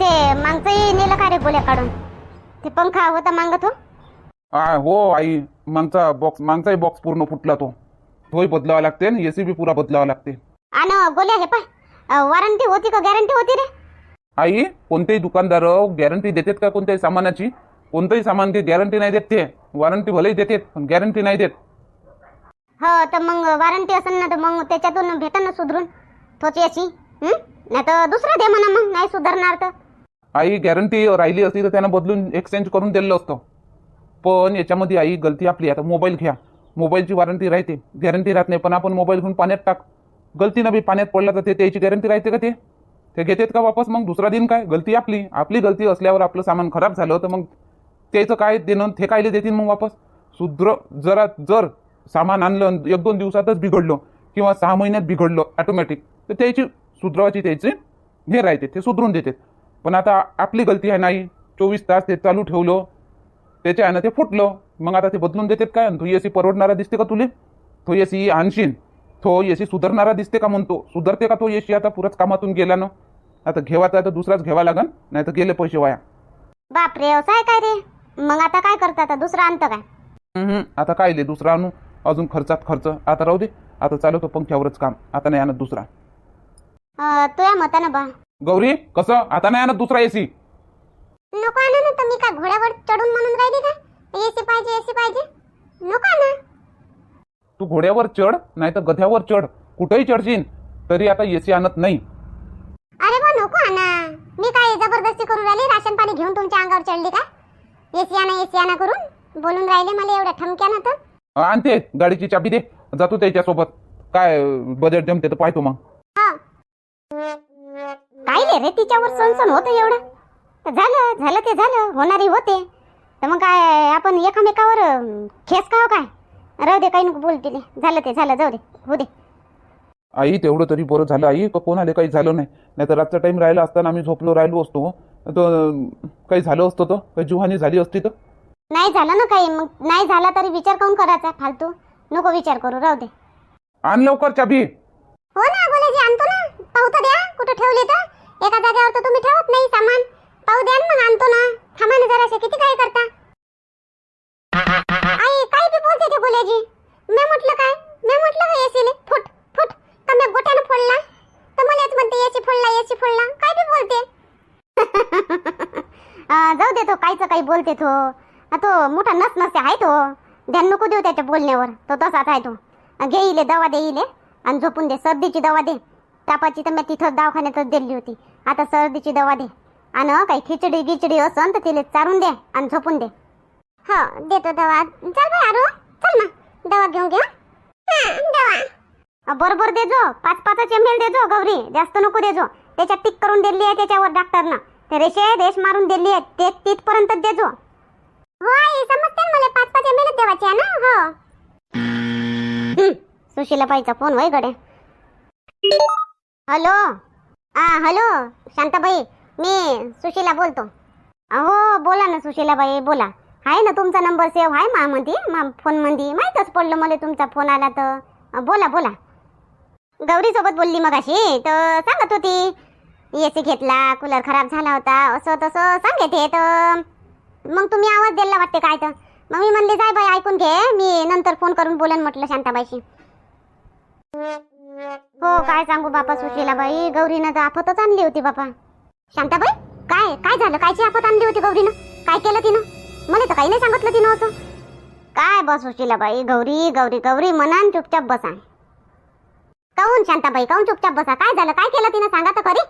ते मागचंही नेलं का रे गोल्या काढून? ते पंखा होता मागत हो आ हो आई मागचा बॉक्स मागचाही बॉक्स पूर्ण फुटला तो. तोही बदलावा लागते आणि एसी बी पुरा बदलावा लागते. आणि गोल्या हे पाय. वॉरंटी होती का गॅरंटी होती रे? आई कोणतेही दुकानदार गॅरंटी देतात का कोणत्याही सामानाची? कोणतंही सामान ते गॅरंटी नाही देत ते. वॉरंटी भलेही देतात पण गॅरंटी नाही देत. हो तर मग वॉरंटी असेल ना तर मग त्याच्यातून भेटा ना सुधरून? तोच याची नाही तर दुसरा दे म्हणा मग नाही सुधारणार तर. आई गॅरंटी राहिली असती तर त्यानं बदलून एक्सचेंज करून दिलं असतं. पण याच्यामध्ये आई गलती आपली आता मोबाईल घ्या. मोबाईलची वॉरंटी राहते. गॅरंटी राहत नाही. पण आपण मोबाईल घेऊन पाण्यात टाक. गलतीनं बी पाण्यात पडला तर ते त्याची गॅरंटी राहते का ते? ते घेतात का वापस? मग दुसरा दिन काय? गलती आपली. आपली गलती असल्यावर आपलं सामान खराब झालं तर मग त्याचं काय देणं ते कायले देतील मग वापस? सुद्र जरा जर सामान आणलं एक दोन दिवसातच बिघडलं किंवा सहा महिन्यात बिघडलं ऑटोमॅटिक तर त्याची सुधरवायची त्याचे हे राहते. ते सुधरून देतात. पण आता आपली गलती आहे नाही. चोवीस तास ते चालू ठेवलं. त्याच्या आहे ना ते फुटलं. मग आता ते बदलून देतात काय? तो एसी परवडणारा दिसते का तुले? तो एसी आणशीन. तो एसी सुधारणारा दिसते का म्हणतो? सुधारते का तो एसी आता पुरच कामातून गेला ना. आता घेवाचा तर दुसराच घ्यावा लागन नाही तर गेले पैसे वाया. बापरे असं आहे काय रे? मग आता काय करता आता दुसरा आणतं काय? आता काय ले दुसरा आणू? अजून खर्चात खर्च. आता राहू दे. आता चालवतो पंख्यावरच काम. आता नाही आणत दुसरा. अं, तुझ्या मतानं बा. गौरी कसं? आता नाही आणत दुसरा एसी नको आणा ना मी काय घोड्यावर चढून म्हणून राहिली का? एसी पाहिजे एसी पाहिजे. नको आणा. तू घोड्यावर चढ नाही तर गध्यावर चढ. कुठेही चढशील तरी आता एसी आणत नाही. अरे बा नको आणा. मी काय जबरदस्ती करून राहिली? राशन पाणी घेऊन तुमच्या अंगावर चढली का? एसी आणा एसी आणा करून. बोलून राहिले मला एवढ्या ठमक्यानं तर. आणते गाडीची चाबी दे. जातो त्याच्यासोबत. काय बजेट जमते तर पाहतो मग. काय रे तिच्यावर सणसण होतं एवढं? झालं झालं ते झालं होणारी होते. तर मग काय आपण एकामेकावर खेस का हो काय? राहू दे काही नको बोल तिले. झालं ते झालं जाऊ दे हो दे. आई तेवढं तरी बरं झालं. आई का कोणाला काही झालं नाही. नाही तर रातचा टाईम राहिला असताना आम्ही झोपलो राहिलो असतो. तर अं, काही झालं असतं तर? काही जुहानी झाली असती तर? नाही झालं ना काही. मग नाही झाला तरी विचार काऊन करायचा? फालतू. नको विचार करू राहू दे. आण लवकर चाबी हो ना बोलाजी आणतो ना. पाहू तर द्या कुठं ठेवली तर. एका जागेवर तर तुम्ही ठेवत नाही सामान. पाहू द्या मग आणतो ना. थांबा ना जराशे किती काय करता? आई काय बी बोलते ते बोलाजी मी म्हटलं काय? मी म्हटलं का एसीले? Foot foot. तर मी गोट्यानं फोडला? तर मलाच म्हणते याची फोडला याची फोडला. काय बी बोलते. जाऊ दे तो कायचं काही बोलते तो. तो मोठा नस नसे आहे तो. ध्यान नको देऊ त्याच्या बोलण्यावर. तो तसाच आहे तो. घेईले घे इले दवा दे इले. आणि झोपून दे सर्दीची दवा दे. तापाची तर मी तिथं दवाखान्यातच दिली होती. आता सर्दीची दवा दे. आणि काही खिचडी गिचडी असन तर तिला चारून दे आणि झोपून दे. हो देतो दवा. चल बाय आरू. चल ना. दवा घेऊन घे दवा. बरोबर देजो पाच पाच एम एल देजो गौरी. जास्त नको देजो त्याच्यात टिक करून दिली आहे त्याच्यावर डॉक्टरनं ते रेषे रेष मारून दिली आहे. ते तिथपर्यंत देजो हो आई समजते ना मला पाच पाच एम एल देवाचे आहे ना? हो. सुशीला बाईचा फोन वय गडे हॅलो. हा हॅलो शांताबाई. मी सुशीला बोलतो. हो बोला ना सुशीलाबाई बोला. आहे ना तुमचा नंबर सेव्ह? आहे मामध्ये मा फोनमध्ये माहीतच पडलं मला तुमचा फोन आला तर. बोला बोला. गौरीसोबत बोलली मग अशी तर सांगत होती. ए सी घेतला कूलर खराब झाला होता. असं तसं सांगते तर मग तुम्ही आवाज द्यायला वाटते काय तर? मग मी म्हणले जाय बाई ऐकून घे. मी नंतर फोन करून बोलन म्हटलं शांताबाईशी. हो काय सांगू बापा सुशीला बाई गौरीनं तर आफतच आणली होती बापा. शांताबाई काय काय झालं? कायची आफत आणली होती गौरीनं? काय केलं तिनं? मला तर काही नाही सांगितलं तिनं असं. काय बस सुशीला बाई गौरी गौरी गौरी मनान चुपचाप बसा. काऊन शांताबाई काऊन चुपचाप बसा? काय झालं? काय केलं तिनं? सांगा तर खरी.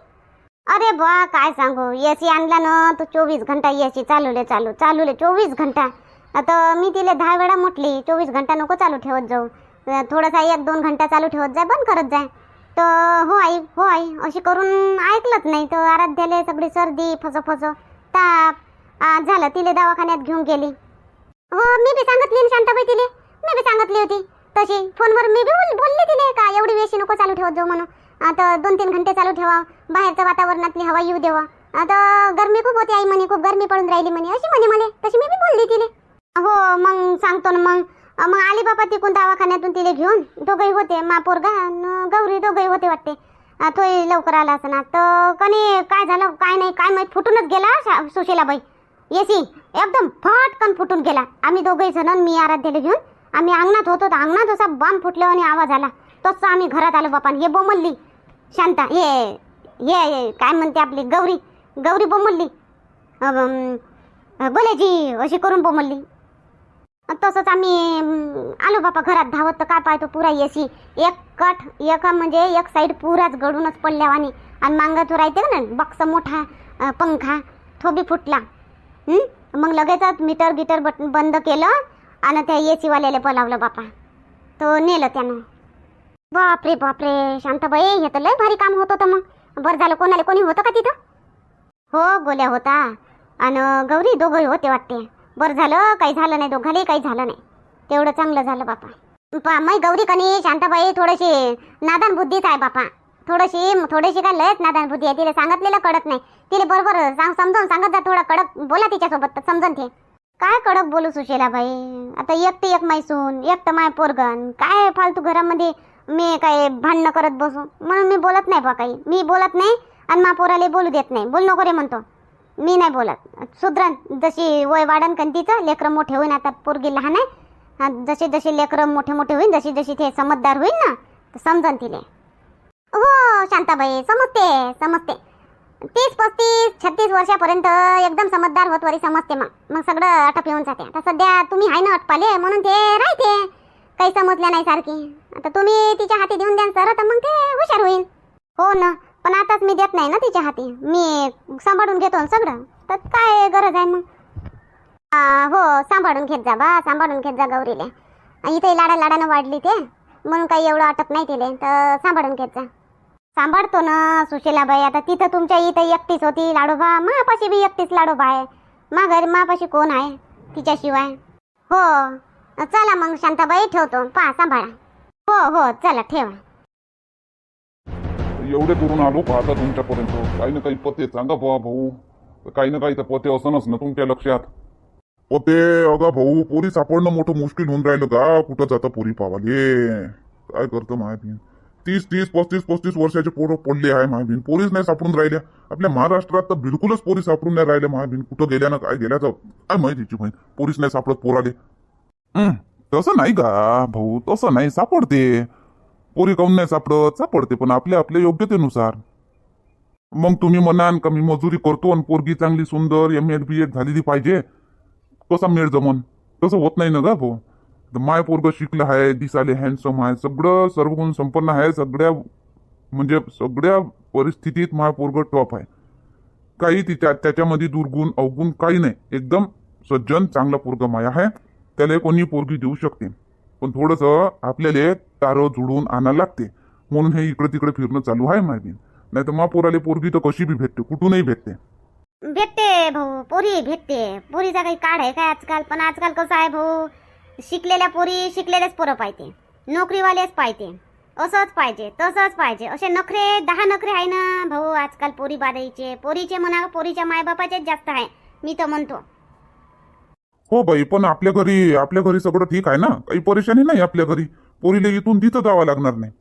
अरे बा काय सांगू? एसी आणला ना तर चोवीस घंटा एसी चालवले चालू चालवले चोवीस घंटा. आता मी तिला दहा वेळा म्हटली चोवीस घंटा नको चालू ठेवत जाऊ. थोडासा एक दोन घंटा चालू ठेवत जाय बंद करत जाय. तर हो आई हो आई अशी करून ऐकलंच नाही. तर आराध्याला सगळी सर्दी फस फस ताप झालं तिले दवाखान्यात घेऊन गेली. हो मी बी सांगितली ना शांताबाई तिले. मी बी सांगितली होती. तशी फोनवर मी बी बोल- तिने का एवढी वेशी नको चालू ठेवत जाऊ म्हणून. आता दोन तीन घंटे चालू ठेवा. बाहेरच्या वातावरणातली हवा येऊ देवा. आता गरमी खूप होती आई म्हणे खूप गरमी पडून राहिली म्हणे. अशी म्हणे मला. तशी मी बी बोलली तिने हो मग सांगतो ना मग. मग आली बाबा तिकून दवाखान्यातून तिला घेऊन. दोघंही होते. मापोरगा गौरी दोघही होते वाटते. तोही लवकर आला असं ना. तर कणी काय झालं? काय नाही काय माहीत? फुटूनच गेला शा- सुशीलाबाई. सी एकदम फटकन फुटून गेला. आम्ही दोघही जण मी आराध्याला घेऊन आम्ही अंगणात होतो. तर अंगणात असा बाम फुटल्यावर आणि आवाज आला. तसं आम्ही घरात आलो बापा हे बोमलली. शांता. हे हे काय म्हणते आपली? गौरी. गौरी बोमलली. बोलायची अशी करून बोमलली. तसंच आम्ही आलो बापा घरात धावत तर काय पाहतो पुरा येशी. एक कट एका म्हणजे एक साईड पुराच गडूनच पडल्यावानी आणि मांग राहते ना बक्स मोठा पंखा तो बी फुटला. मग लगेचच मीटर गिटर बट बंद केलं आणि त्या एसीवाल्याला बोलावलं बापा. तो नेलं त्यानं. बापरे बापरे शांताबाई हे तर लय भारी काम होत होतं मग. बरं झालं कोणाला कोणी होतं का तिथं? हो गोल्या होता. आणि गौरी दोघंही होते वाटते. बरं झालं काही झालं नाही दोघाले काही झालं नाही. तेवढं चांगलं झालं बापा. पा मै गौरी कनी शांताबाई थोडीशी नादान बुद्धीच आहे बापा. थोडीशी थोडीशी काय लयच नादान बुद्धी आहे तिला सांगितलेलं कळत नाही. तिला बरोबर सांग समजावून सांगत जा थोडा कडक बोला तिच्यासोबत तर ते. काय कडक बोलू सुशीला बाई आता ते एक मैसून तर माय पोरगण. काय फालतू घरामध्ये मी काय भांडणं करत बसू? म्हणून मी बोलत नाही बा काही. मी बोलत नाही आणि मा पोराला बोलू देत नाही. बोल नको रे म्हणतो. मी नाही बोलत. सुधरण जशी वय वाढन कन तिचं लेकरं मोठे होईन आता पोरगी लहान आहे. जसे जसे लेकरं मोठे मोठे होईन जशी जशी ते समजदार होईन ना तर समजन तिले. हो शांताबाई समजते समजते. तीस पस्तीस छत्तीस वर्षापर्यंत एकदम समजदार होत वरी समजते मग. मग सगळं अटप येऊन जाते. आता सध्या तुम्ही आहे ना अटपाले म्हणून ते राहते. काही समजल्या नाही सारखी. आता तुम्ही तिच्या हाती देऊन द्या सर तर मग ते हुशार होईल. हो ना. पण आताच मी देत नाही ना तिच्या हाती. मी सांभाळून घेतो ना सगळं. तर काय गरज आहे मग? हो सांभाळून घेत जा बा सांभाळून घेत जा गौरीले. इथे लाडा लाडानं वाढली ते. म्हणून काही एवढं अटक नाही तिले. तर सांभाळून घेत जा. सांभाळतो ना सुशीलाबाई. आता तिथं तुमच्या इथं एकटीच होती लाडोबा मापाशी बी एकटीच लाडोबा आहे. मा घरी मापाशी कोण आहे तिच्याशिवाय? हो चला मग शांताबाई ठेवतो. पहा सांभाळा. हो हो चला ठेवा. एवढे करून आलो पाहता तुमच्यापर्यंत. काही ना काही पते सांगा बुवा भाऊ. काही ना काही तर पते असनच ना तुमच्या लक्षात. पते अगा भाऊ पोरी सापडणं मोठं मुश्किल होऊन राहिलं का कुठं जातं पोरी पावाले? काय करतं मायबीन? तीस तीस पस्तीस पस्तीस वर्षाचे पोरं पडले आहे महाबीन पोरीच नाही सापडून राहिल्या. आपल्या महाराष्ट्रात तर बिलकुलच पोरी सापडून नाही राहिल्या महाबीन कुठं गेल्या ना काय गेल्याचं काय माहितीची माहिती पोरीच नाही सापडत पोराले. हं, तसं नाही का भाऊ तसं नाही. सापडते. पोरी काऊन नाही सापडत? सापडते पण आपल्या आपल्या योग्यतेनुसार. मग तुम्ही म्हणाल का मी मजुरी करतो आणि पोरगी चांगली सुंदर एम एड बी एड झालेली पाहिजे? कसा मेळ जमन? तसं होत नाही ना गा भाऊ माय पोरग शिकलं आहे दिसाले हँडसम आहे सगळं सर्व गुण संपन्न आहे सगळ्या म्हणजे सगळ्या परिस्थितीत माय पोरग टॉप आहे. काही तिच्या त्याच्यामध्ये दुर्गुण अवगुण काही नाही. एकदम सज्जन चांगला पोरग माया आहे. त्याला कोणी पोरगी देऊ शकते. पण थोडंसं आपल्याला तारं जुडून आणायला लागते. म्हणून हे इकडे तिकडे फिरणं चालू आहे माहिती नाही तर मा पोराले पोरगी तर कशी बी भेटते कुठूनही भेटते. भेटते भाऊ पोरी भेटते. पोरीचा काही काढ आहे काय आजकाल? पण आजकाल कसं आहे भाऊ शिकलेल्या पोरी शिकलेल्याच पोरं पाहिजे. नोकरीवालेच पाहिजे. असंच पाहिजे तसंच पाहिजे. असे नखरे दहा नखरे आहे ना भाऊ आजकाल पोरी बाधायचे पोरीचे म्हणा पोरीच्या मायबापाचेच जास्त आहे. मी तर म्हणतो. हो बाई पण आपल्या घरी आपल्या घरी सगळं ठीक आहे ना? काही परेशानी नाही आपल्या घरी? पोरीला इथून तिथं जावं लागणार नाही.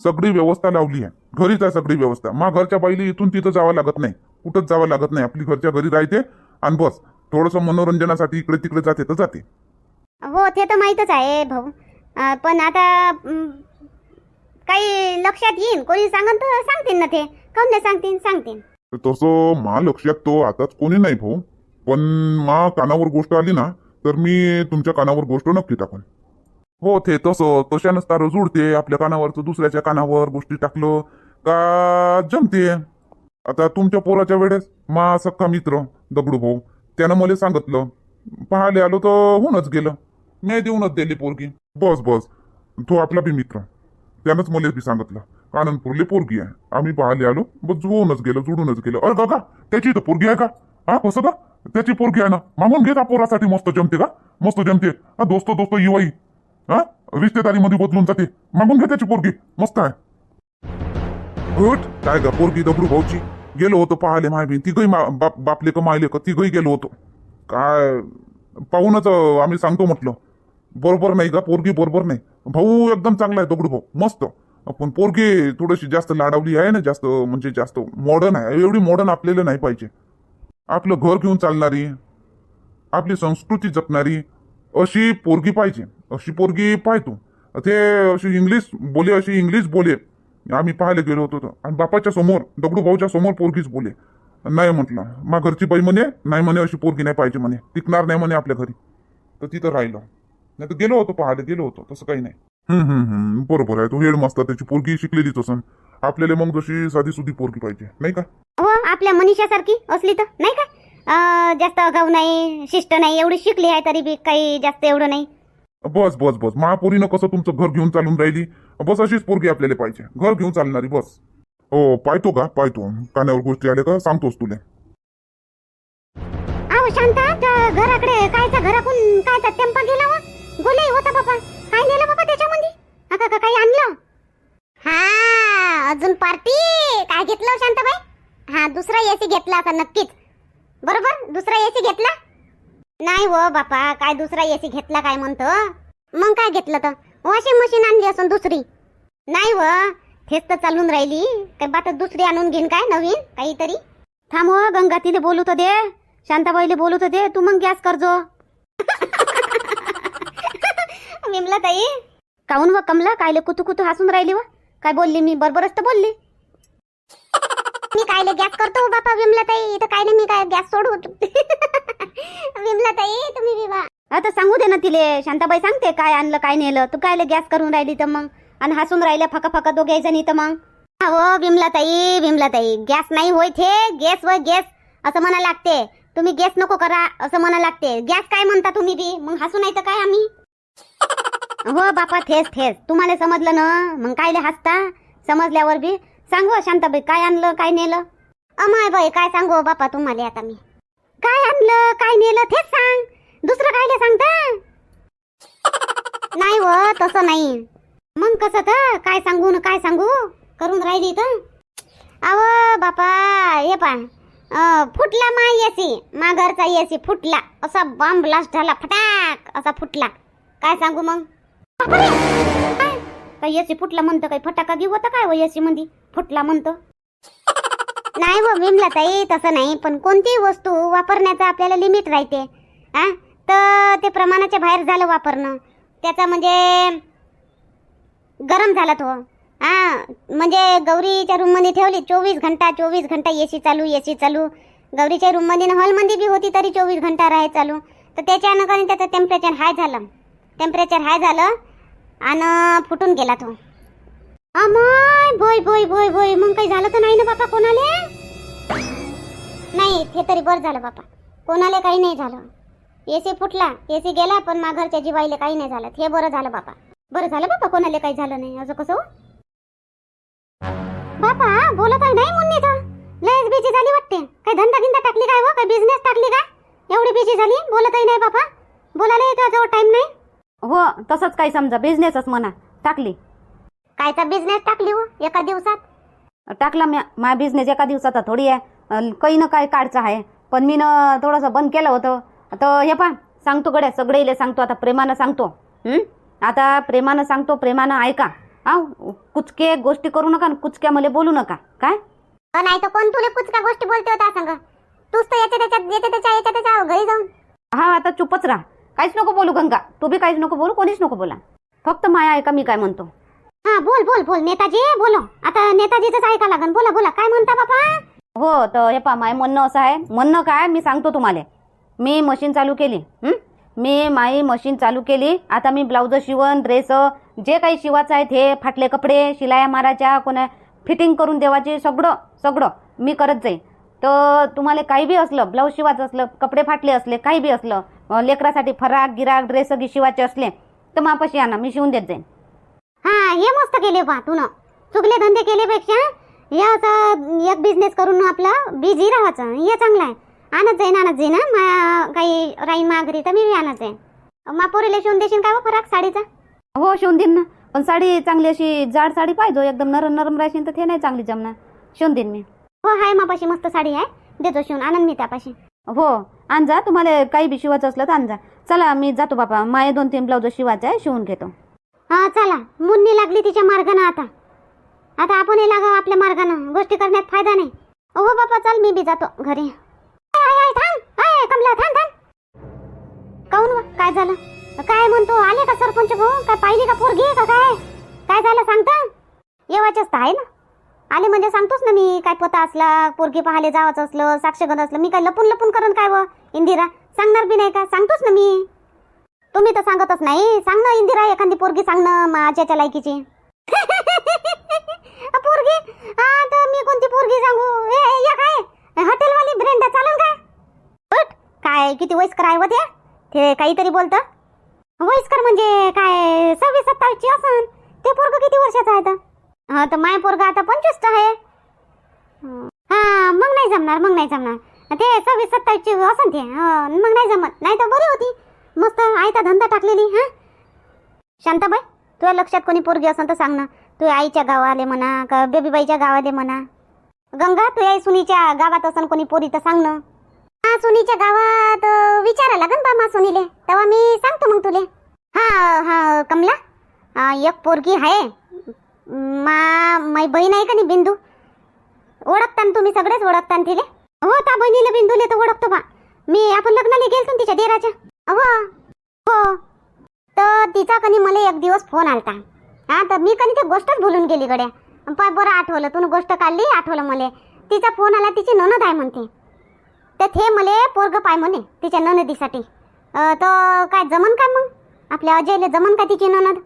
सगळी व्यवस्था लावली आहे. घरीच आहे सगळी व्यवस्था. मा घरच्या बाईला इथून तिथं जावं लागत नाही. कुठंच जावं लागत नाही. आपली घरच्या घरी राहते आणि बस. थोडंसं मनोरंजनासाठी इकडे तिकडे जाते तर जाते. हो ते तर माहीतच आहे भाऊ. पण आता काही लक्षात येईन. कोणी सांगन तर सांगतील ना ते. काऊन नाही सांगतील सांगतील तसं मा लक्षात तो आताच कोणी नाही भाऊ. पण मा कानावर गोष्ट आली ना तर मी तुमच्या कानावर गोष्ट नक्की टाकून. हो ते तसं तशानंच तार जुडते आपल्या कानावरचं दुसऱ्याच्या कानावर गोष्टी टाकलं का जमते. आता तुमच्या पोराच्या वेळेस मा सख्खा मित्र दगडू भाऊ त्यानं मला सांगितलं पाहायला आलो तर होऊनच गेलं. मी देऊनच दिली पोरगी. बस बस. तो आपला बी मित्र. त्यानंच मला बी सांगितलं. आनंदपूरले पोरगी आहे. आम्ही पाहायला आलो बस जुळूनच गेलो जुडूनच गेलो. अरे का त्याची तर पोरगी आहे का? हा कसं का त्याची पोरगी आहे ना. मागून घे का पोरासाठी मस्त जमते का? मस्त जमते. हा दोस्त दोस्त युवाई. हा? रिश्तेदारीमध्ये बदलून जाते. मागून घे त्याची पोरगी. मस्त आहे. हट काय का पोरगी दगडू भाऊची. गेलो होतो पाहायला माय बहीण. तिघही बाप बापले का मायले का? तिघही गेलो होतो. काय? पाहूनच आम्ही सांगतो म्हटलं. बरोबर नाही का? पोरगी बरोबर नाही. भाऊ एकदम चांगला आहे दगडू भाऊ. मस्त. पण पोरगी थोडीशी जास्त लाडावली आहे ना? जास्त म्हणजे जास्त मॉडर्न आहे. एवढी मॉडर्न आपल्याला नाही पाहिजे. आपलं घर घेऊन चालणारी आपली संस्कृती जपणारी अशी पोरगी पाहिजे. अशी पोरगी पाहतो. ते अशी इंग्लिश बोले अशी इंग्लिश बोले. आम्ही पाहायला गेलो होतो तर. आणि बापाच्या समोर दगडू भाऊच्या समोर पोरगीच बोले. नाही म्हटलं. मा घरची बाई म्हणे नाही म्हणे अशी पोरगी नाही पाहिजे म्हणे. टिकणार नाही म्हणे आपल्या घरी. तर तिथं राहिलं. नाही तर गेलो होतो पाहायला गेलो होतो. तसं काही नाही. हम्म, हम्म, हम्म. बरोबर आहे. तो हेड मस्त त्याची पोरगी शिकलेलीच असं आपल्याला मग जशी साधी सुधी पोरगी पाहिजे नाही का? हो आपल्या मनीषासारखी असली तर नाही का? जास्त अगाऊ नाही शिष्ट नाही एवढी शिकली आहे तरी बी काही जास्त एवढं नाही. बस बस बस. महापोरीनं कसं तुमचं घर घेऊन चालून राहिली? बस अशीच पोरगी आपल्याला पाहिजे. घर घेऊन चालणारी बस. हो पाहतो का? पाहतो. कानावर गोष्टी आल्या का? सांगतोस तुला. अहो शांता त्या घराकडे कायचा घराकून कायचा टेम्पा गेला गोले होता बाबा. काय नेलं बाबा त्याच्यामध्ये का काही आणलं? हा अजून पार्टी? काय घेतलं हो शांताबाई? हा दुसरा एसी घेतला आता नक्कीच. बरोबर? दुसरा एसी घेतला? नाही हो बापा काय दुसरा एसी घेतला काय म्हणतो? मग काय घेतलं तर? वॉशिंग मशीन आणली असून दुसरी. नाही हो, व हेच तर चालून राहिली. काय बात दुसरी आणून घेईन काय नवीन काहीतरी? थांब हो गंगा तिले बोलू तर दे. शांताबाईले बोलू तर दे. तू मग गॅस करजो विमला ताई काऊन व कमला? कायले कुतू कुतू हसून राहिली व? काय बोलली मी? बरोबरच तर बोलली. मी कायले गॅस करतो हो बापा विमला ताई इथं काय नाही मी काय गॅस सोडू? विमला ताई तुम्ही विवा. आता सांगू दे ना तिले. शांताबाई सांगते काय आणलं काय नेलं. तू कायले गॅस करून राहिली तर मग? आणि हसून राहिल्या फका फका दोघे जणी तर मग? हो विमला ताई विमला ताई गॅस नाही होय थे गॅस व गॅस. असं म्हणा लागते. तुम्ही गॅस नको करा असं म्हणा लागते. गॅस काय म्हणता तुम्ही बी? मग हसू नाही तर काय आम्ही? हो बापा थेस थेस तुम्हाला समजलं ना? मग कायले हसता? समजल्यावर बी? सांगू शांताबाई काय आणलं काय नेलं? अमाय बाई काय सांगू हो, बापा तुम्हाला आता मी? काय आणलं काय नेलं तेच सांग. दुसरं कायले सांगता? नाही हो तसं नाही. मग कसं तर? काय सांगू न काय सांगू? करून राहिली तर? अव बापा हे पा फुटला मा एसी मा घरचा एसी फुटला. असा बॉम्ब ब्लास्ट झाला फटाक असा फुटला. काय सांगू मग? काय? काय एसी फुटला म्हणतं काय? फटाका घेऊ होता काय व एसी मध्ये? फुटला म्हणतो. नाही हो विमला ताई तसं नाही पण कोणतीही वस्तू वापरण्याचं आपल्याला लिमिट राहते. हा तर ते प्रमाणाच्या बाहेर झालं वापरणं. त्याचा म्हणजे गरम झाला तो. हा म्हणजे गौरीच्या रूममध्ये ठेवली चोवीस घंटा चोवीस घंटा एसी चालू एसी चालू. गौरीच्या रूममध्ये हॉलमध्ये बी होती तरी चोवीस घंटा राहाय चालू. तर त्याच्या अनुकाने त्याचं टेम्परेचर हाय झालं. टेम्परेचर हाय झालं आणि फुटून गेला तो. अमाय बोय बोय बोय बोय मग काही झालं तर नाही ना बापा कोणाले? नाही हे तरी बरं झालं बापा. कोणाला काही नाही झालं. एसी फुटला एसी गेला पण मा घरच्या जीवाईले काही नाही झालं. हे बरं झालं बापा. बरं झालं बापा कोणाला काही झालं नाही. असं कसं हो? बापा बोलत आहे नाही मुन्नी तर लयच बिजी झाली वाटते. काही धंदा गिंदा टाकली काय हो? काही बिझनेस टाकली का? एवढी बिजी झाली? बोलतही नाही बापा. बोलायला येतो टाइम हो, नाही. हो तसंच काही समजा बिझनेसच म्हणा. टाकली. कायचा बिझनेस टाकली हो एका दिवसात? टाकला म्या माझा बिझनेस एका दिवसाचा थोडी आहे. अन काही ना काही काढचं आहे. पण मी ना थोडंसं बंद केलं होतं. तर हे पा सांगतो गड्या सगळे सांगतो आता प्रेमानं सांगतो. हं? आता प्रेमानं सांगतो प्रेमानं ऐका. हा कुचके गोष्टी करू नका आणि कुचक्या मला बोलू नका. काय? अ, नाही तर कोण तुला कुचका गोष्टी बोलते होता सांग? तूच तर याच्या त्याच्यात याच्या त्याच्या याच्या त्याच्या घरी जाऊन. हा आता चुपच राहा. काहीच नको बोलू गंगा. तू बी काहीच नको बोलू कोणीच नको बोला. फक्त माया ऐका मी काय म्हणतो. हा बोल बोल बोल. नेताजी बोलो. आता नेताजीच ऐका लागन. बोला बोला. काय म्हणता बापा? हो तर हे पा माय म्हणणं असं आहे. म्हणणं काय? मी सांगतो तुम्हाला. मी मशीन चालू केली. हं? मी माई मशीन चालू केली. आता मी ब्लाऊज शिवण ड्रेस जे काही शिवायचं आहे ते फाटले कपडे शिलाया मारायच्या कोणा फिटिंग करून देवाचे सगळं सगळं मी करत जाईन. तर तुम्हाला काही बी असलं ब्लाऊज शिवायचं असलं कपडे फाटले असले काही बी असलं लेकरासाठी फराक गिराक ड्रेस गी शिवायचे असले तर मापाशी आणा मी शिवून देत जाईन. हा हे मस्त केले बा तू चुकले धंदे केल्यापेक्षा हे असं एक बिझनेस करून आपलं बिझी राहायचं हे चांगलं आहे. आणत जाईन आणत जाईन हं. मा काही राहीन मा घरी तर मी बी आणत जाईन. मा पोरीला शिवून देशील काय फरक साडीचा? हो शिवून देईन ना. पण साडी चांगली अशी जाड साडी पाहिजे एकदम नरम नरम राहशील तर ते नाही चांगली जमणार. शिवून देईन मी. हो हाय मापाशी मस्त साडी आहे. देतो शिवून आनंद मी त्यापाशी. हो आणजा. तुम्हाला काही बी शिवायचं असलं तर आणजा. चला मी जातो बाबा. माये दोन तीन ब्लाऊज शिवायचं आहे शिवून घेतो. हा चला. मुन्नी लागली तिच्या मार्गानं आता. आता आपण हे लागावं आपल्या मार्गानं. गोष्टी करण्यात फायदा नाही. हो बापा चल मी बी जातो घरी. आय, थांब. कमला थांब थांब. काऊन काय झालं? काय म्हणतो? आले का सरपंच भाऊ? काय पाहिली का पोरगी? का काय? काय झालं? सांगता? येवाचंच तर आहे ना. आले म्हणजे सांगतोच ना मी काय पता असला पोरगी पाहायला जावाचं असलं साक्षगत असलं मी काय लपून लपून करण काय व? इंदिरा सांगणार बी नाही का? सांगतोच ना मी. तुम्ही तर सांगतच नाही. सांग ना इंदिरा एखादी पोरगी सांग ना माझ्याच्या लायकीची. पोरगी? हा तर मी कोणती पोरगी सांगू? ए या काय? हॉटेलवाली ब्रेंडा चालेल का? उठ. काय किती वयस्कर आहे व ते काहीतरी बोलतं. वयस्कर म्हणजे काय सव्वीस सत्तावीसची असन. ते पोरग किती वर्षाचं आहे तर? हा तर माय पोरगा आता पंचवीसच आहे. हा मग नाही जमणार मग नाही जमणार. ते सव्वीस सत्तावीसची असन ते. हं, मग नाही जमत. नाही तर बरी होती. मस्त आयता धंदा टाकलेली हा. शांताबाई तुझ्या लक्षात कोणी पोरगी असन तर सांग ना. तू आईच्या गावाले म्हणा का बेबीबाईच्या गावाले म्हणा. गंगा तू आई सुनीच्या गावात असन कोणी पोरी तर सांग ना. हा सुनीच्या गावात विचारा लागन बा मा सुनीले तेव्हा मी सांगतो मग तुले. हा हा कमला. एक पोरगी आहे. मा माई बहीण आहे का नाही बिंदू? ओळखता तुम्ही सगळेच ओळखता तिले? हो त्या बहिणीला बिंदूले तर ओळखतो बा. मी आपण लग्नाला गेलतो तिच्या देराच्या. हो हो. तर तिचा कनी मला एक दिवस फोन आलता. हा तर मी कनी ते गोष्टच भुलून गेली गड्या. पाय बरं आठवलं तू गोष्ट काढली आठवलं मला. तिचा फोन आला तिची ननद आहे म्हणते. तर ते मला पोरग पाय म्हणे तिच्या ननदीसाठी तर काय जमन काय मग? आपल्या अजयले जमन का तिची ननद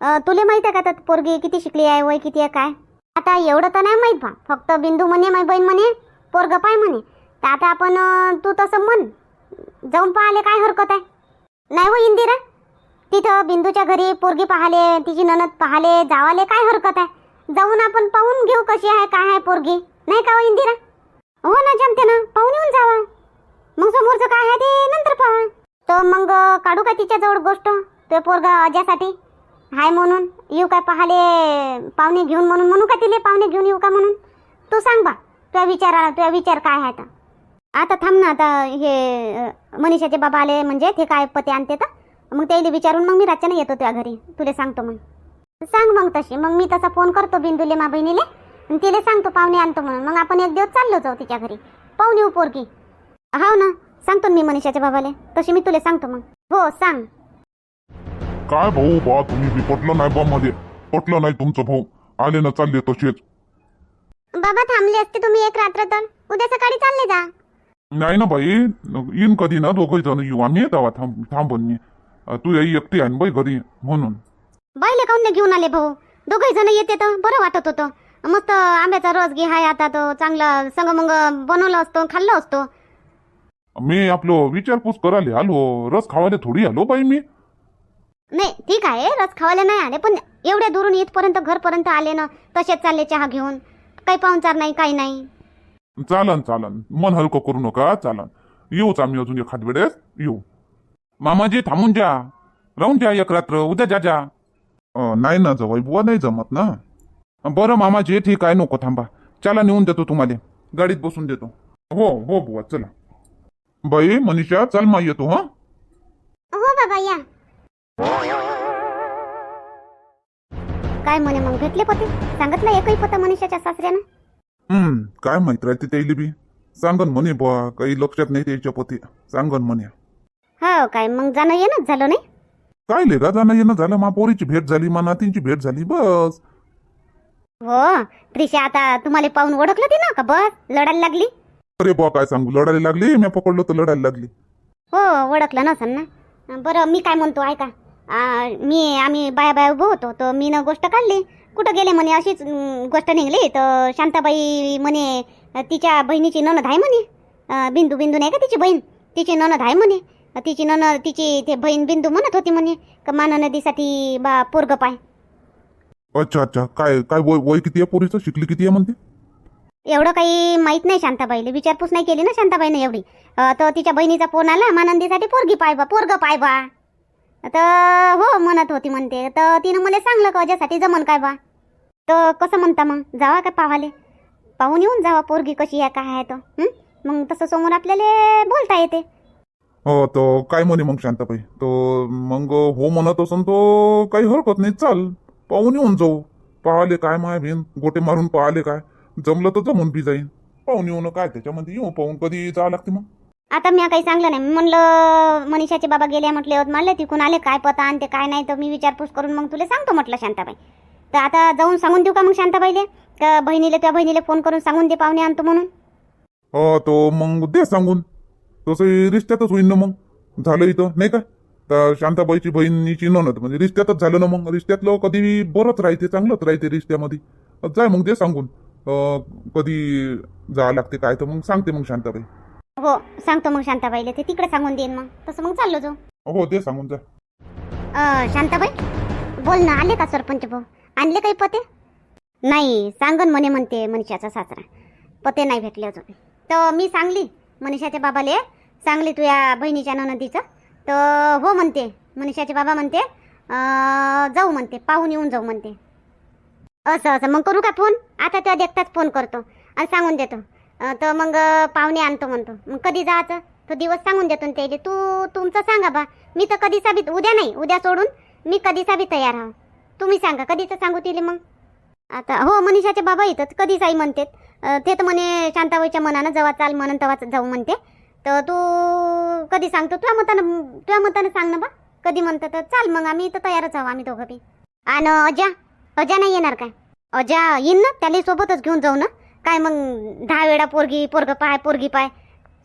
तुले माहीत आहे का तर पोरगी किती शिकली आहे वय किती आहे काय? आता एवढं तर नाही माहीत बा. फक्त बिंदू म्हणे माझी बहीण म्हणे पोरग पाय म्हणे. तर आता आपण तू तसं म्हण. जाऊन पाहाले काय हरकत आहे. नाही हो इंदिरा? तिथं बिंदूच्या घरी पोरगी पाहाले तिची ननद पाहाले जावाले काय हरकत आहे? जाऊन आपण पाहून घेऊ कशी आहे काय आहे पोरगी. नाही का हो इंदिरा? हो ना जमते ना. पाहून येऊन जावा. मग समोरचं काय आहे ते नंतर पहा. तर मग काढू का तिच्याजवळ गोष्ट? ते पोरगा अजासाठी हाय म्हणून येऊ काय पाहाले पाहुणे घेऊन म्हणून म्हणू का तिले पाहुणे घेऊन येऊ का म्हणून? तू सांग बा तुझ्या विचारा तुझ्या विचार काय आहे आता? आता थांब ना आता हे मनीषाचे बाबा आले म्हणजे ते काय पते आणते तर? मग त्याला विचारून मग मी रातच्यानं येतो तुझ्या घरी तुला सांगतो मग. सांग मग तशी मग मी तसा फोन करतो बिंदूले मा बहिणीले आणि तिला सांगतो पाहुणे आणतो म्हणून. मग आपण एक दिवस चाललो जाऊ तिच्या घरी. पाहुणे येऊ पोरगी. हो ना सांगतो मी मनीषाच्या बाबाले तशी मी तुला सांगतो मग. हो सांग. काय भाऊ बा तुम्ही बी? पटलं नाही बा मध्ये. पटलं नाही तुमचं भाऊ. आले ना चालले तसेच. बाबा थांबले असते तुम्ही एक रात्र तर. उद्या सकाळी चालले जा. नाही ना बाई. येईन कधी ना दोघही जण येऊ. आम्ही येतावा थांब थांबन. मी अं, तू आई एकटी आहे ना बाई घरी म्हणून. बाईले काऊन नाही घेऊन आले भाऊ? दोघही जण येते तर बरं वाटत होतं. मस्त आंब्याचा रस घे हाय आता तो चांगला संग मग बनवलं असतो खाल्लं असतो. मी आपलं विचारपूस करायला आलो. रस खावायला थोडी आलो बाई मी. नाही ठीक आहे रस खावायला नाही आले पण एवढ्या दुरून इथपर्यंत घरपर्यंत आले ना तसेच चालले चहा घेऊन. काही पाहुणचार नाही काही नाही. चालन चालन. मन हलकं करू नका चालन. येऊच आम्ही अजून एखाद वेळेस येऊ. मामाजी थांबून जा. राहून जा एक रात्र उद्या जा जा. अं, नाही ना जवळ बुवा नाही जमत ना. बरं मामाजी ठीक आहे नको थांबा. चला नेऊन देतो तुम्हाला. गाडीत बसून देतो. हो हो बुवा चला. बाई मनीषा चल मा येतो हा. हो बाबा या. काय म्हणे मग? भेटले पते? सांगितलं एकही पता मनीषाच्या सासऱ्यानं? हम्म काय माहीत राहते त्याला बी? सांगन म्हणे बुवा काही लक्षात नाही त्याच्या पती. सांगन म्हणे. हो काय मग जाणं येणंच झालं नाही? काय लेगा जाणं येणं झालं? मा पोरीची भेट झाली मा नातींची भेट झाली बस. हो त्रिशा आता तुम्हाला पाहून ओळखलं ती ना का बस? लढायला लागली? अरे बुवा काय सांगू? लढायला लागली मी पकडलो तर लढायला लागली. हो ओळखलं नसन ना? बरं मी काय म्हणतो ऐका. मी आम्ही बाया बाया उभं होतो तर मी ना गोष्ट काढली. कुठं गेले म्हणे अशीच गोष्ट निघली. तर शांताबाई म्हणे तिच्या बहिणीची ननद आहे म्हणे. बिंदू बिंदू नाही का तिची बहीण? तिची ननद आहे म्हणे. तिची ननद तिची ते बहीण बिंदू म्हणत होती म्हणे का मा ननदीसाठी बा पोरग पाय. अच्छा अच्छा. काय काय वय वय किती आहे पोरीचं? शिकली किती आहे म्हणते? एवढं काही माहीत नाही शांताबाईला. विचारपूस नाही केली ना शांताबाईने एवढी. तर तिच्या बहिणीचा फोन आला मानंदीसाठी पोरगी पाय बा पोरग पाय बा. तर हो म्हणत होती म्हणते. तर तिनं मला सांगलं का अजासाठी जमन काय बा? तर कसं म्हणता मग? जावा काय पाहाले पाहून येऊन जावा पोरगी कशी आहे काय आहे तर. मग तसं समोर आपल्याला बोलता येते. हो तो काय म्हणे मग शांताबाई? तो मग हो म्हणत असून तो काही हरकत नाही चाल. पाहून येऊन जाऊ. पाहाले काय माय बहीण गोटे मारून पाहाले काय? जमलं तर जमून बी जाईन. पाहून येऊ ना काय त्याच्यामध्ये येऊ? पाहून कधी जावं लागते मग? आता मी काही सांगलं नाही. म्हणलं मनीषाचे बाबा गेले म्हटले यवतमाळले तिकून आले काय पता आणि ते काय नाही तर मी विचारपूस करून मग तुला सांगतो म्हटलं शांताबाई. तर आता जाऊन सांगून देऊ का मग शांताबाईले? का बहिणीला त्या बहिणीला फोन करून सांगून दे पाहुणे आणतो म्हणून? हो तो मग दे सांगून. तसं रिश्त्यातच होईन ना मग. झालं इथं नाही का? तर शांताबाईची बहिणीची ननद म्हणजे रिश्त्यातच झालं ना मग. रिश्त्यातलं कधी बरंच राहते चांगलंच राहते रिश्त्यामध्ये. जाय मग दे सांगून. कधी जावं लागते काय तर मग सांगते मग शांताबाई. हो सांगतो मग शांताबाईले. ते तिकडे सांगून देईन मग. तसं मग चाललो जाऊ. हो दे सांगून अं, शांताबाई? बोल ना आले का सरपंच भाऊ? आणले काही पते? नाही सांगन म्हणे म्हणते मनीषाचा सासरा. पते नाही भेटले अजून. तर मी सांगली मनीषाच्या बाबाले. सांगली तुझ्या बहिणीच्या ननदीचं. तर हो म्हणते मनीषाचे बाबा म्हणते अं, जाऊ म्हणते पाहून येऊन जाऊ म्हणते. असं असं. मग करू का फोन? आता त्या देखताच फोन करतो. आणि सांगून देतो. तर मग पाहुणे आणतो म्हणतो. मग कधी जायचं? तो दिवस सांगून देतो त्याला त्याले. तू तुमचं सांगा बा. मी तर कधीचा साबीत उद्या नाही उद्या सोडून मी कधीचा साबी तयार आहो. तुम्ही सांगा कधीचं सांगू तिले मग. आता हो मनीषाचे बाबा येतात कधी साई म्हणते ते तर म्हणे शांताबाईच्या मनानं जेव्हा चाल म्हणून तेव्हाच जाऊ म्हणते. तर तू कधी सांगतो? तुझ्या मतानं तुझ्या मतानं सांग ना बा. कधी म्हणतं तर चाल मग आम्ही तर तयारच आहो आम्ही दोघं बी. आणि अजा अजा नाही येणार काय? अजा येईन ना? त्याला सोबतच घेऊन जाऊ ना? काय मग दहा वेळा पोरगी पोरग पाय पोरगी पाय.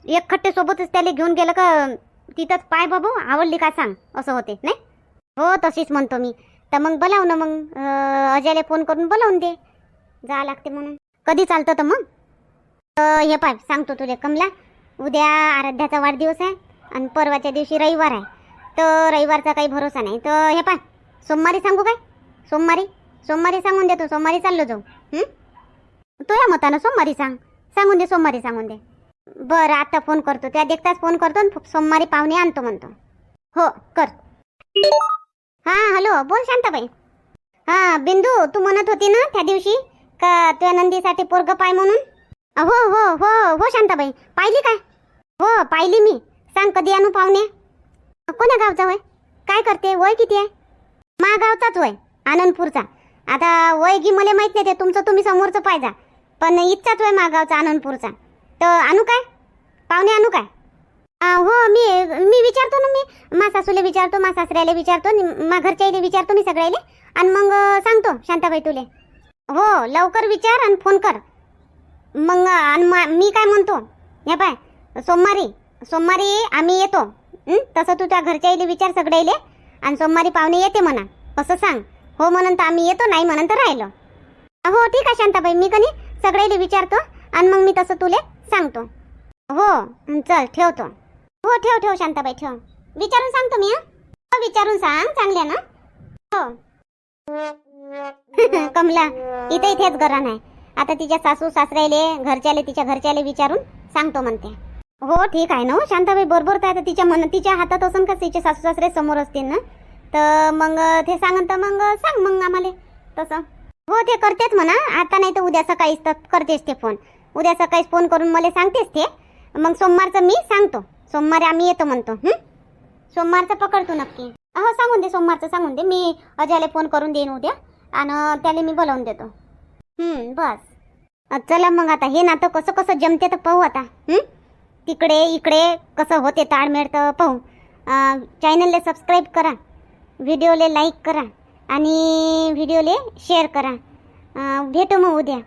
एक खट्टे सोबतच त्याला घेऊन गेलं का तिथंच पाय बाबू आवडली का सांग असं होते नाही? हो तशीच म्हणतो मी. तर मग बोलाव ना मग अजयला फोन करून बोलावून दे. जा लागते म्हणून. कधी चालतं तर मग? हे पाय सांगतो तुला कमला. उद्या आराध्याचा वाढदिवस आहे आणि परवाच्या दिवशी रविवार आहे. तर रविवारचा काही भरोसा नाही. तर हे पाय सोमवारी सांगू काय? सोमवारी? सोमवारी सांगून देतो सोमवारी चाललो जाऊ. हं? तुझ्या मतानं सोमवारी सांग. सांगून दे सोमवारी सांगून दे. बरं आता फोन करतो. त्या देखताच फोन करतो सोमवारी पाहुणे आणतो म्हणतो. हो कर. हा हॅलो बोल शांताबाई. हा बिंदू तू म्हणत होती ना त्या दिवशी का तुझ्या नंदीसाठी पोरग पाय म्हणून? हो हो हो हो शांताबाई. पाहिली काय? हो पाहिली मी. सांग कधी आणू पाहुणे? कोण्या गावचा होय काय करते? वय किती आहे? मा गावचाच वय आनंदपूरचा. आता वय गी मला माहीत नाही ते. तुमचं तुम्ही समोरचं पाहिजा पण इथचा तो आहे मागावचा आनंदपूरचा. तर आणू काय? पाहुणे आणू काय? हो मी मी विचारतो ना मी. मा सासूला विचारतो मा सासऱ्याला विचारतो मा घरच्याईले विचारतो मी सगळ्याले आणि मग सांगतो शांताबाई तुले. हो लवकर विचार आणि फोन कर. मग आणि मी काय म्हणतो? हे पाय सोमवारी सोमवारी आम्ही येतो. तसं तू त्या घरच्याईले विचार सगळ्याले आणि सोमवारी पाहुणे येते म्हणा. असं सांग. हो म्हणून तर आम्ही येतो नाही म्हणून तर राहिलो हो ठीक आहे शांताबाई मी कधी सगळ्याला विचारतो आणि मग मी तसं तुले सांगतो. हो चल ठेवतो. हो ठेव ठेव शांताबाई ठेव. विचारून सांगतो मी हो? विचारून सांग चांगल्या ना? हो. कमला इथे इथेच घरान आहे आता तिच्या सासू सासऱ्याले घरच्याले तिच्या घरच्याले विचारून सांगतो म्हणते. हो ठीक आहे ना हो? शांताबाई बरोबर तर आता तिच्या मन तिच्या हातात असून का तिचे सासू सासरे समोर असतील ना? तर मग ते सांगन तर मग सांग मग आम्हाला. तसं. हो ते करतेच म्हणा. आता नाही तर उद्या सकाळीच तर करतेच ते फोन. उद्या सकाळीच फोन करून मला सांगतेच ते. मग सोमवारचं मी सांगतो. सोमवारी आम्ही येतो म्हणतो. सोमवारचं पकडतो नक्की. हो सांगून दे सोमवारचं सांगून दे. मी अजयला फोन करून देईन उद्या आणि त्याला मी बोलावून देतो. बस. चला मग आता. हे नातं कसं कसं जमते तर पाहू आता. तिकडे इकडे कसं होते ताळमेळ तर पाहू. चॅनलला सबस्क्राईब करा. व्हिडिओला लाईक करा. आणि व्हिडिओले शेअर करा. भेटू मग उद्या.